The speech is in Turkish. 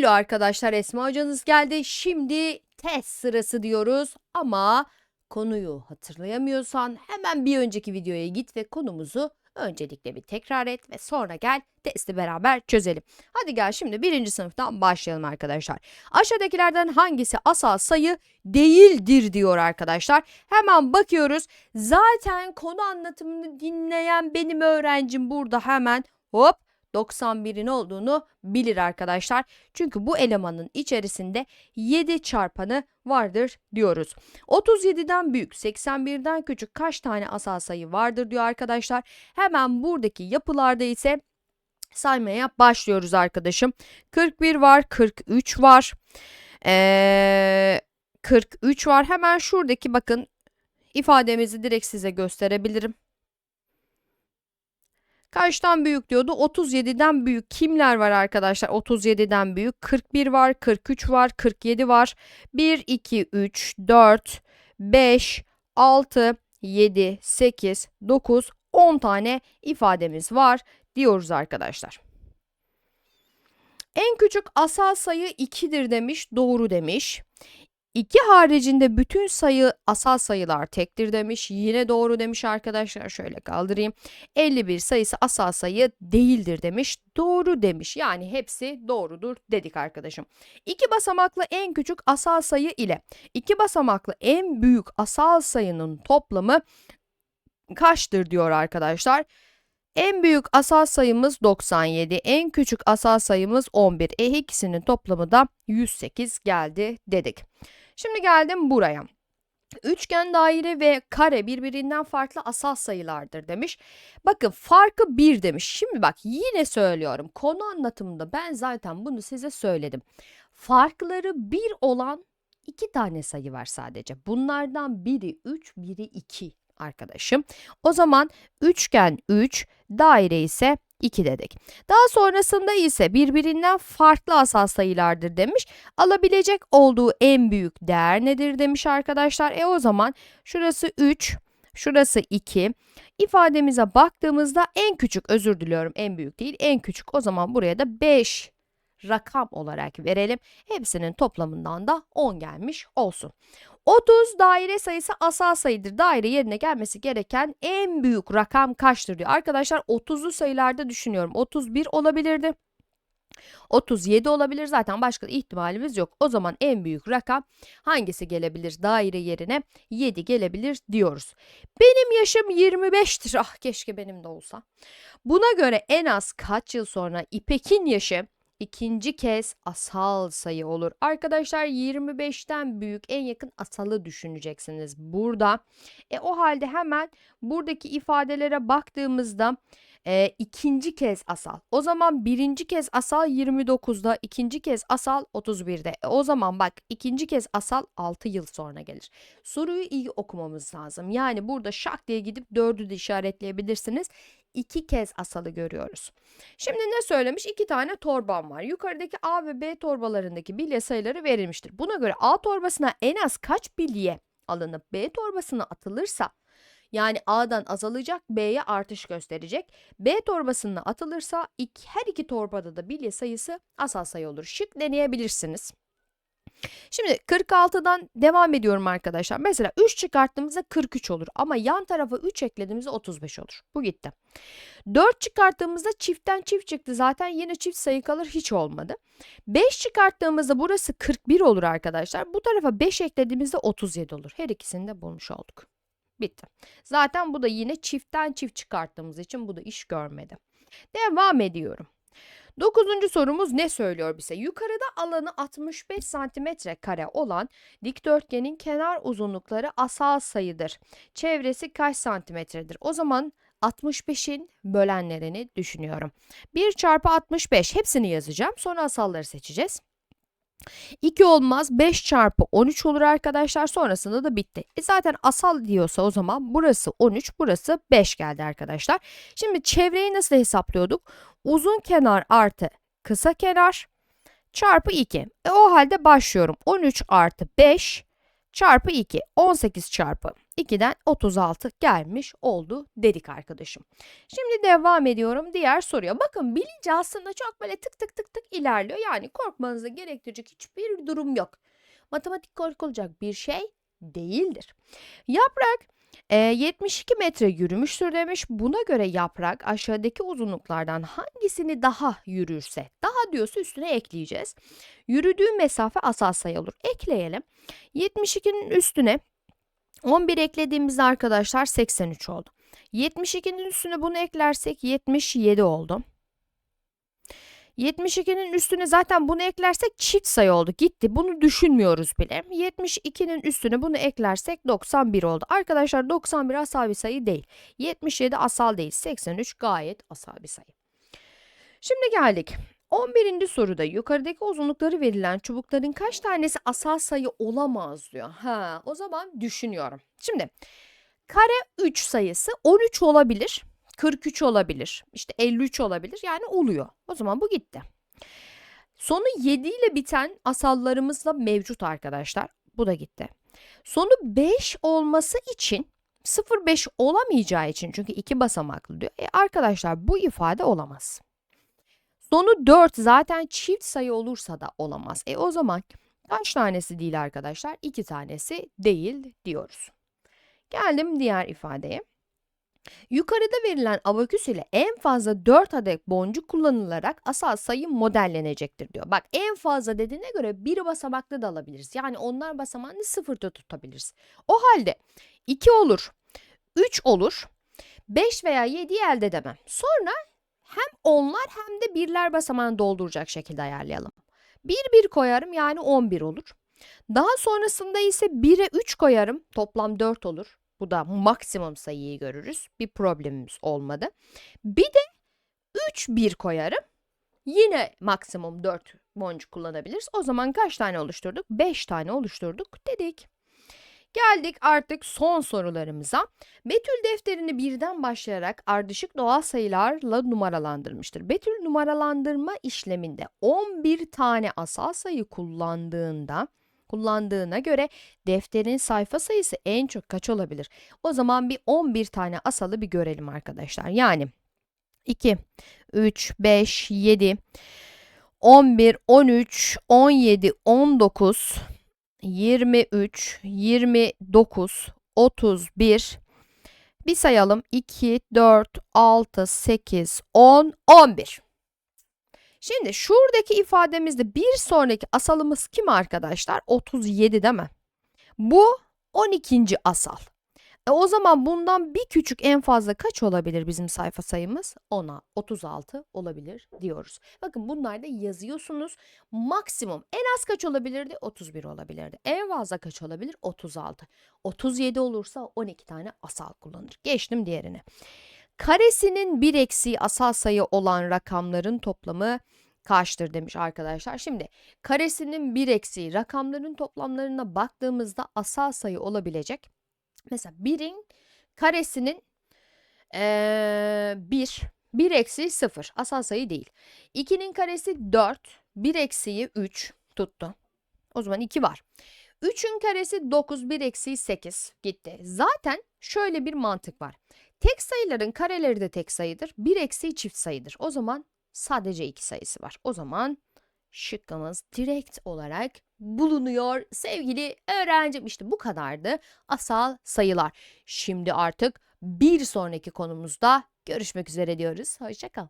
Hello arkadaşlar Esma hocanız geldi. Şimdi test sırası diyoruz ama konuyu hatırlayamıyorsan hemen bir önceki videoya git ve konumuzu öncelikle bir tekrar et ve sonra gel testi beraber çözelim. Hadi gel şimdi birinci sınıftan başlayalım arkadaşlar. Aşağıdakilerden hangisi asal sayı değildir diyor arkadaşlar. Hemen bakıyoruz. Zaten konu anlatımını dinleyen benim öğrencim burada hemen hop 91'in olduğunu bilir arkadaşlar. Çünkü bu elemanın içerisinde 7 çarpanı vardır diyoruz. 37'den büyük, 81'den küçük kaç tane asal sayı vardır diyor arkadaşlar. Hemen buradaki yapılarda ise saymaya başlıyoruz arkadaşım. 41 var, 43 var. Ee, 43 var. Hemen şuradaki bakın ifademizi direkt size gösterebilirim. Kaçtan büyük diyordu? 37'den büyük kimler var arkadaşlar? 37'den büyük 41 var, 43 var, 47 var. 1, 2, 3, 4, 5, 6, 7, 8, 9, 10 tane ifademiz var diyoruz arkadaşlar. En küçük asal sayı 2'dir demiş, doğru demiş. 2 haricinde bütün sayı asal sayılar tektir demiş. Yine doğru demiş arkadaşlar. Şöyle kaldırayım. 51 sayısı asal sayı değildir demiş. Doğru demiş. Yani hepsi doğrudur dedik arkadaşım. 2 basamaklı en küçük asal sayı ile 2 basamaklı en büyük asal sayının toplamı kaçtır diyor arkadaşlar. En büyük asal sayımız 97, en küçük asal sayımız 11. E ikisinin toplamı da 108 geldi dedik. Şimdi geldim buraya. Üçgen, daire ve kare birbirinden farklı asal sayılardır demiş. Bakın farkı 1 demiş. Şimdi bak yine söylüyorum. Konu anlatımında ben zaten bunu size söyledim. Farkları 1 olan iki tane sayı var sadece. Bunlardan biri 3, biri 2 arkadaşım. O zaman üçgen 3, daire ise 2 dedik. Daha sonrasında ise birbirinden farklı asal sayılardır demiş. Alabilecek olduğu en büyük değer nedir demiş arkadaşlar. E o zaman şurası 3, şurası 2. İfademize baktığımızda en küçük özür diliyorum en büyük değil en küçük o zaman buraya da 5 rakam olarak verelim. Hepsinin toplamından da 10 gelmiş olsun. 30 daire sayısı asal sayıdır. Daire yerine gelmesi gereken en büyük rakam kaçtır diyor. Arkadaşlar 30'lu sayılarda düşünüyorum. 31 olabilirdi. 37 olabilir zaten başka ihtimalimiz yok. O zaman en büyük rakam hangisi gelebilir daire yerine 7 gelebilir diyoruz. Benim yaşım 25'tir. Ah keşke benim de olsa. Buna göre en az kaç yıl sonra İpek'in yaşı ikinci kez asal sayı olur. Arkadaşlar 25'ten büyük en yakın asalı düşüneceksiniz burada. E o halde hemen buradaki ifadelere baktığımızda e, ikinci kez asal. O zaman birinci kez asal 29'da, ikinci kez asal 31'de. E, o zaman bak ikinci kez asal 6 yıl sonra gelir. Soruyu iyi okumamız lazım. Yani burada şak diye gidip dördü de işaretleyebilirsiniz. İki kez asalı görüyoruz. Şimdi ne söylemiş? İki tane torbam var. Yukarıdaki A ve B torbalarındaki bilye sayıları verilmiştir. Buna göre A torbasına en az kaç bilye alınıp B torbasına atılırsa yani A'dan azalacak, B'ye artış gösterecek. B torbasına atılırsa iki, her iki torbada da bilye sayısı asal sayı olur. Şık deneyebilirsiniz. Şimdi 46'dan devam ediyorum arkadaşlar. Mesela 3 çıkarttığımızda 43 olur ama yan tarafa 3 eklediğimizde 35 olur. Bu gitti. 4 çıkarttığımızda çiftten çift çıktı. Zaten yine çift sayı kalır hiç olmadı. 5 çıkarttığımızda burası 41 olur arkadaşlar. Bu tarafa 5 eklediğimizde 37 olur. Her ikisini de bulmuş olduk. Bitti. Zaten bu da yine çiftten çift çıkarttığımız için bu da iş görmedi. Devam ediyorum. Dokuzuncu sorumuz ne söylüyor bize? Yukarıda alanı 65 santimetre kare olan dikdörtgenin kenar uzunlukları asal sayıdır. Çevresi kaç santimetredir? O zaman 65'in bölenlerini düşünüyorum. 1 çarpı 65 hepsini yazacağım. Sonra asalları seçeceğiz. 2 olmaz 5 çarpı 13 olur arkadaşlar sonrasında da bitti. E zaten asal diyorsa o zaman burası 13 burası 5 geldi arkadaşlar. Şimdi çevreyi nasıl hesaplıyorduk? Uzun kenar artı kısa kenar çarpı 2. E o halde başlıyorum 13 artı 5 çarpı 2. 18 çarpı 2'den 36 gelmiş oldu dedik arkadaşım. Şimdi devam ediyorum diğer soruya. Bakın bilince aslında çok böyle tık tık tık tık ilerliyor. Yani korkmanızı gerektirecek hiçbir durum yok. Matematik korkulacak bir şey değildir. Yaprak e, 72 metre yürümüştür demiş. Buna göre yaprak aşağıdaki uzunluklardan hangisini daha yürürse, daha diyorsa üstüne ekleyeceğiz. Yürüdüğü mesafe asal sayı. Ekleyelim. 72'nin üstüne 11 eklediğimizde arkadaşlar 83 oldu. 72'nin üstüne bunu eklersek 77 oldu. 72'nin üstüne zaten bunu eklersek çift sayı oldu. Gitti. Bunu düşünmüyoruz bile. 72'nin üstüne bunu eklersek 91 oldu. Arkadaşlar 91 asal bir sayı değil. 77 asal değil. 83 gayet asal bir sayı. Şimdi geldik. 11. soruda yukarıdaki uzunlukları verilen çubukların kaç tanesi asal sayı olamaz diyor. Ha, o zaman düşünüyorum. Şimdi kare 3 sayısı 13 olabilir. 43 olabilir. işte 53 olabilir. Yani oluyor. O zaman bu gitti. Sonu 7 ile biten asallarımız da mevcut arkadaşlar. Bu da gitti. Sonu 5 olması için 0,5 olamayacağı için çünkü iki basamaklı diyor. E arkadaşlar bu ifade olamaz. Sonu 4 zaten çift sayı olursa da olamaz. E o zaman kaç tanesi değil arkadaşlar? 2 tanesi değil diyoruz. Geldim diğer ifadeye. Yukarıda verilen abaküs ile en fazla 4 adet boncuk kullanılarak asal sayı modellenecektir diyor. Bak en fazla dediğine göre bir basamaklı da alabiliriz. Yani onlar basamağını sıfırda tutabiliriz. O halde 2 olur, 3 olur, 5 veya 7'yi elde edemem. Sonra hem onlar hem de birler basamağını dolduracak şekilde ayarlayalım. 1 1 koyarım yani 11 olur. Daha sonrasında ise 1'e 3 koyarım toplam 4 olur. Bu da maksimum sayıyı görürüz. Bir problemimiz olmadı. Bir de 3 1 koyarım. Yine maksimum 4 boncuk kullanabiliriz. O zaman kaç tane oluşturduk? 5 tane oluşturduk dedik. Geldik artık son sorularımıza. Betül defterini birden başlayarak ardışık doğal sayılarla numaralandırmıştır. Betül numaralandırma işleminde 11 tane asal sayı kullandığında kullandığına göre defterin sayfa sayısı en çok kaç olabilir? O zaman bir 11 tane asalı bir görelim arkadaşlar. Yani 2, 3, 5, 7, 11, 13, 17, 19, 23, 29, 31. Bir sayalım. 2, 4, 6, 8, 10, 11. Şimdi şuradaki ifademizde bir sonraki asalımız kim arkadaşlar? 37 değil mi? Bu 12. asal. E o zaman bundan bir küçük en fazla kaç olabilir bizim sayfa sayımız? 10'a 36 olabilir diyoruz. Bakın bunlar da yazıyorsunuz. Maksimum en az kaç olabilirdi? 31 olabilirdi. En fazla kaç olabilir? 36. 37 olursa 12 tane asal kullanır. Geçtim diğerine. Karesinin bir eksiği asal sayı olan rakamların toplamı kaçtır demiş arkadaşlar. Şimdi karesinin bir eksiği rakamların toplamlarına baktığımızda asal sayı olabilecek. Mesela 1'in karesinin 1, 1 eksiği 0 asal sayı değil. 2'nin karesi 4, 1 eksiği 3 tuttu. O zaman 2 var. 3'ün karesi 9, 1 eksiği 8 gitti. Zaten şöyle bir mantık var. Tek sayıların kareleri de tek sayıdır. 1 eksiği çift sayıdır. O zaman sadece 2 sayısı var. O zaman şıkkımız direkt olarak bulunuyor sevgili öğrencim. İşte bu kadardı asal sayılar. Şimdi artık bir sonraki konumuzda görüşmek üzere diyoruz. Hoşçakal.